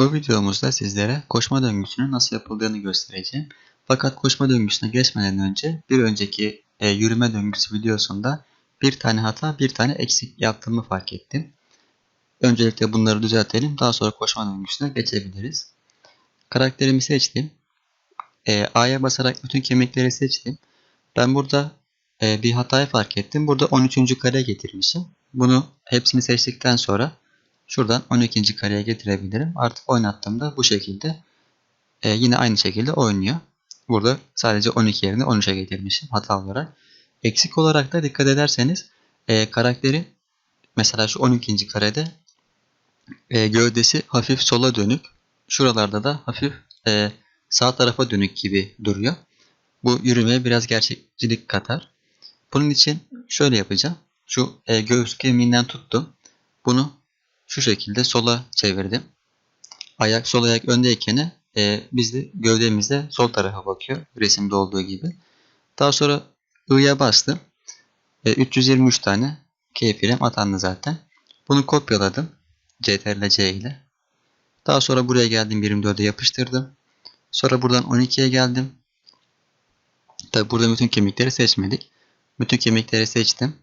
Bu videomuzda sizlere koşma döngüsünün nasıl yapıldığını göstereceğim. Fakat koşma döngüsüne geçmeden önce bir önceki e, yürüme döngüsü videosunda bir tane hata bir tane eksik yaptığımı fark ettim. Öncelikle bunları düzeltelim daha sonra koşma döngüsüne geçebiliriz. Karakterimi seçtim. E, A'ya basarak bütün kemikleri seçtim. Ben burada e, bir hatayı fark ettim. Burada 13. kare getirmişim. Bunu hepsini seçtikten sonra şuradan 12. kareye getirebilirim. Artık oynattığımda bu şekilde e, yine aynı şekilde oynuyor. Burada sadece 12 yerine 13'e getirmişim hata olarak. Eksik olarak da dikkat ederseniz e, karakteri mesela şu 12. karede e, gövdesi hafif sola dönük. Şuralarda da hafif e, sağ tarafa dönük gibi duruyor. Bu yürümeye biraz gerçekçilik katar. Bunun için şöyle yapacağım. Şu e, göğüs kemiğinden tuttum. Bunu şu şekilde sola çevirdim. Ayak sol ayak öndeyken e, biz de gövdemizde sol tarafa bakıyor. Resimde olduğu gibi. Daha sonra I'ya bastım. E, 323 tane keyfirem atandı zaten. Bunu kopyaladım. CTRL C ile. Daha sonra buraya geldim 24'e yapıştırdım. Sonra buradan 12'ye geldim. Tabi burada bütün kemikleri seçmedik. Bütün kemikleri seçtim.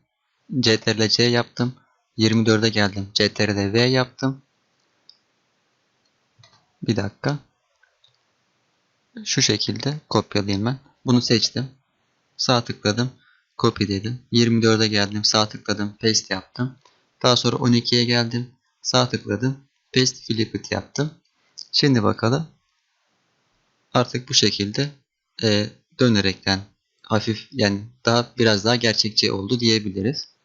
CTRL C yaptım. 24'e geldim. CTRL V yaptım. Bir dakika. Şu şekilde kopyalayayım ben. Bunu seçtim. Sağ tıkladım. Copy dedim. 24'e geldim. Sağ tıkladım. Paste yaptım. Daha sonra 12'ye geldim. Sağ tıkladım. Paste Flipped yaptım. Şimdi bakalım. Artık bu şekilde e, dönerekten hafif yani daha biraz daha gerçekçi oldu diyebiliriz.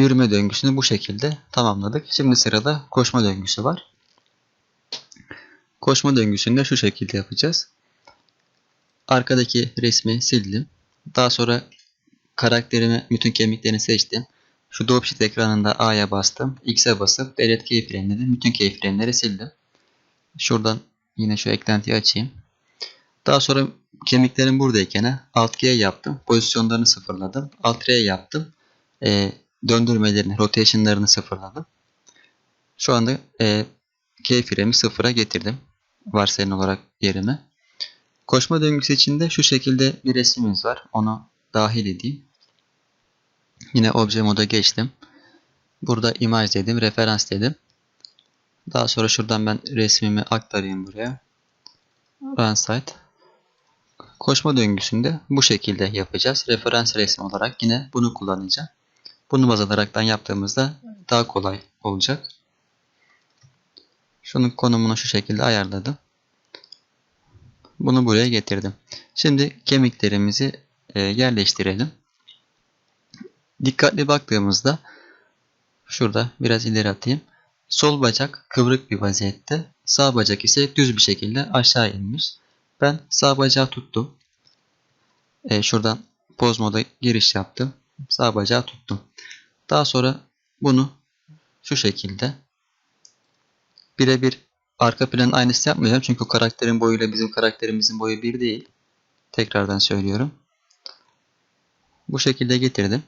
Yürüme döngüsünü bu şekilde tamamladık. Şimdi sırada koşma döngüsü var. Koşma döngüsünü de şu şekilde yapacağız. Arkadaki resmi sildim. Daha sonra karakterimi bütün kemiklerini seçtim. Şu Dropsheet ekranında A'ya bastım. X'e basıp Delete Keyframe dedim. Bütün keyframe'leri sildim. Şuradan yine şu eklentiyi açayım. Daha sonra kemiklerim buradayken Alt G yaptım. Pozisyonlarını sıfırladım. Alt R yaptım. E, döndürmelerini, rotation'larını sıfırladım. Şu anda e, keyframe'i sıfıra getirdim. Varsayın olarak yerime. Koşma döngüsü içinde şu şekilde bir resmimiz var. Onu dahil edeyim. Yine obje moda geçtim. Burada image dedim, referans dedim. Daha sonra şuradan ben resmimi aktarayım buraya. Run site. Koşma döngüsünde bu şekilde yapacağız. Referans resmi olarak yine bunu kullanacağım. Bunu baz alaraktan yaptığımızda daha kolay olacak. Şunun konumunu şu şekilde ayarladım. Bunu buraya getirdim. Şimdi kemiklerimizi e, yerleştirelim. Dikkatli baktığımızda şurada biraz ileri atayım. Sol bacak kıvrık bir vaziyette. Sağ bacak ise düz bir şekilde aşağı inmiş. Ben sağ bacağı tuttum. E, şuradan poz moda giriş yaptım. Sağ bacağı tuttum. Daha sonra bunu şu şekilde birebir arka planın aynısı yapmayacağım. Çünkü karakterin boyuyla bizim karakterimizin boyu bir değil. Tekrardan söylüyorum. Bu şekilde getirdim.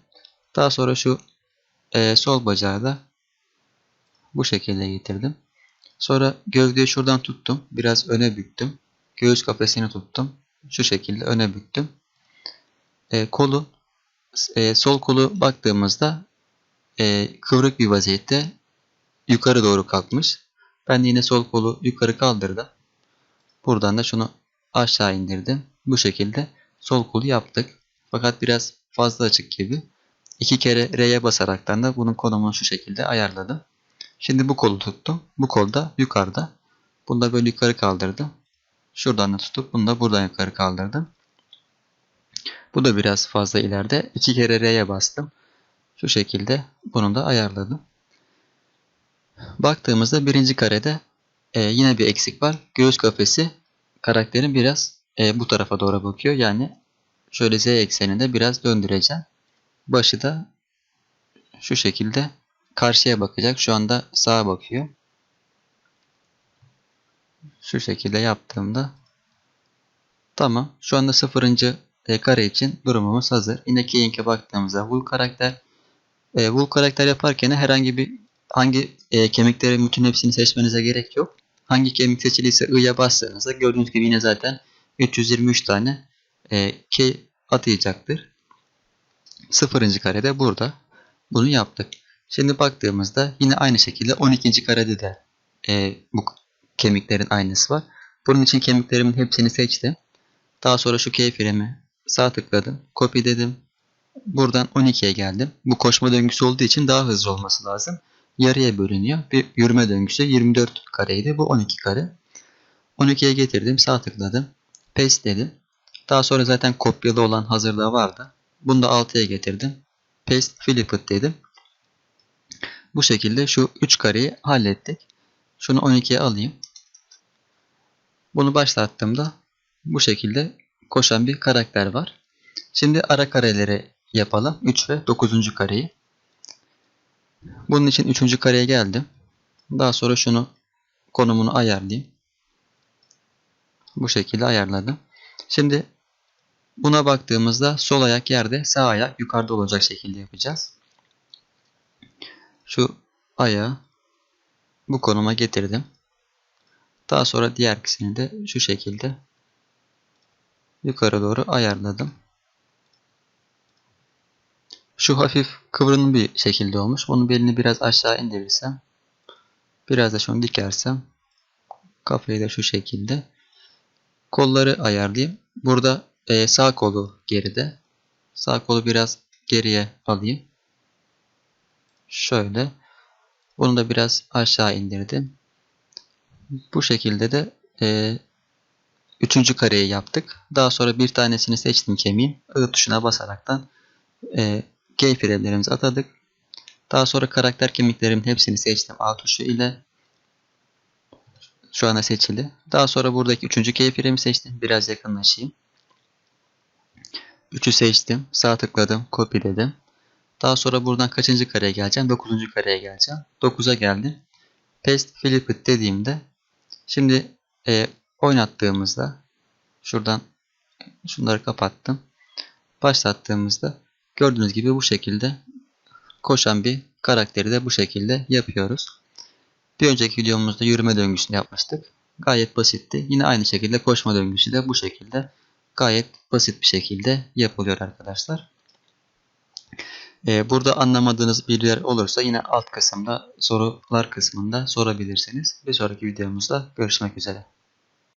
Daha sonra şu e, sol bacağı da bu şekilde getirdim. Sonra gövdeyi şuradan tuttum. Biraz öne büktüm. Göğüs kafesini tuttum. Şu şekilde öne büktüm. E, kolu e, sol kolu baktığımızda e, kıvrık bir vaziyette yukarı doğru kalkmış. Ben de yine sol kolu yukarı kaldırdım. Buradan da şunu aşağı indirdim. Bu şekilde sol kolu yaptık. Fakat biraz fazla açık gibi. İki kere R'ye basaraktan da bunun konumunu şu şekilde ayarladım. Şimdi bu kolu tuttum. Bu kol da yukarıda. Bunu da böyle yukarı kaldırdım. Şuradan da tutup bunu da buradan yukarı kaldırdım. Bu da biraz fazla ileride. İki kere R'ye bastım. Şu şekilde bunu da ayarladım. Baktığımızda birinci karede e, yine bir eksik var. Göğüs kafesi karakterin biraz e, bu tarafa doğru bakıyor. Yani şöyle Z ekseninde biraz döndüreceğim. Başı da şu şekilde karşıya bakacak. Şu anda sağa bakıyor. Şu şekilde yaptığımda tamam. Şu anda sıfırıncı e, kare için durumumuz hazır. Yine Key'ink'e baktığımızda Vul karakter e, Vul karakter yaparken herhangi bir hangi e, kemiklerin bütün hepsini seçmenize gerek yok. Hangi kemik seçiliyse I'ya bastığınızda gördüğünüz gibi yine zaten 323 tane e, key atayacaktır. Sıfırıncı karede burada. Bunu yaptık. Şimdi baktığımızda yine aynı şekilde 12. karede de e, bu kemiklerin aynısı var. Bunun için kemiklerimin hepsini seçtim. Daha sonra şu keyfirimi sağ tıkladım. Copy dedim. Buradan 12'ye geldim. Bu koşma döngüsü olduğu için daha hızlı olması lazım. Yarıya bölünüyor. Bir yürüme döngüsü 24 kareydi. Bu 12 kare. 12'ye getirdim. Sağ tıkladım. Paste dedim. Daha sonra zaten kopyalı olan hazırda vardı. Bunu da 6'ya getirdim. Paste Flipped dedim. Bu şekilde şu 3 kareyi hallettik. Şunu 12'ye alayım. Bunu başlattığımda bu şekilde koşan bir karakter var. Şimdi ara kareleri yapalım. 3 ve 9. kareyi. Bunun için 3. kareye geldim. Daha sonra şunu konumunu ayarlayayım. Bu şekilde ayarladım. Şimdi buna baktığımızda sol ayak yerde sağ ayak yukarıda olacak şekilde yapacağız. Şu ayağı bu konuma getirdim. Daha sonra diğer ikisini de şu şekilde yukarı doğru ayarladım. Şu hafif kıvrımlı bir şekilde olmuş. Onun belini biraz aşağı indirirsem biraz da şunu dikersem kafayı da şu şekilde kolları ayarlayayım. Burada e, sağ kolu geride. Sağ kolu biraz geriye alayım. Şöyle. Bunu da biraz aşağı indirdim. Bu şekilde de e, üçüncü kareyi yaptık. Daha sonra bir tanesini seçtim kemiğin. I tuşuna basaraktan e, G atadık. Daha sonra karakter kemiklerimin hepsini seçtim A tuşu ile. Şu anda seçili. Daha sonra buradaki üçüncü K fremi seçtim. Biraz yakınlaşayım. 3'ü seçtim. Sağ tıkladım. Copy dedim. Daha sonra buradan kaçıncı kareye geleceğim? 9. kareye geleceğim. 9'a geldim. Paste Flip dediğimde şimdi e, oynattığımızda şuradan şunları kapattım. Başlattığımızda gördüğünüz gibi bu şekilde koşan bir karakteri de bu şekilde yapıyoruz. Bir önceki videomuzda yürüme döngüsünü yapmıştık. Gayet basitti. Yine aynı şekilde koşma döngüsü de bu şekilde gayet basit bir şekilde yapılıyor arkadaşlar. Ee, burada anlamadığınız bir yer olursa yine alt kısımda sorular kısmında sorabilirsiniz. Bir sonraki videomuzda görüşmek üzere.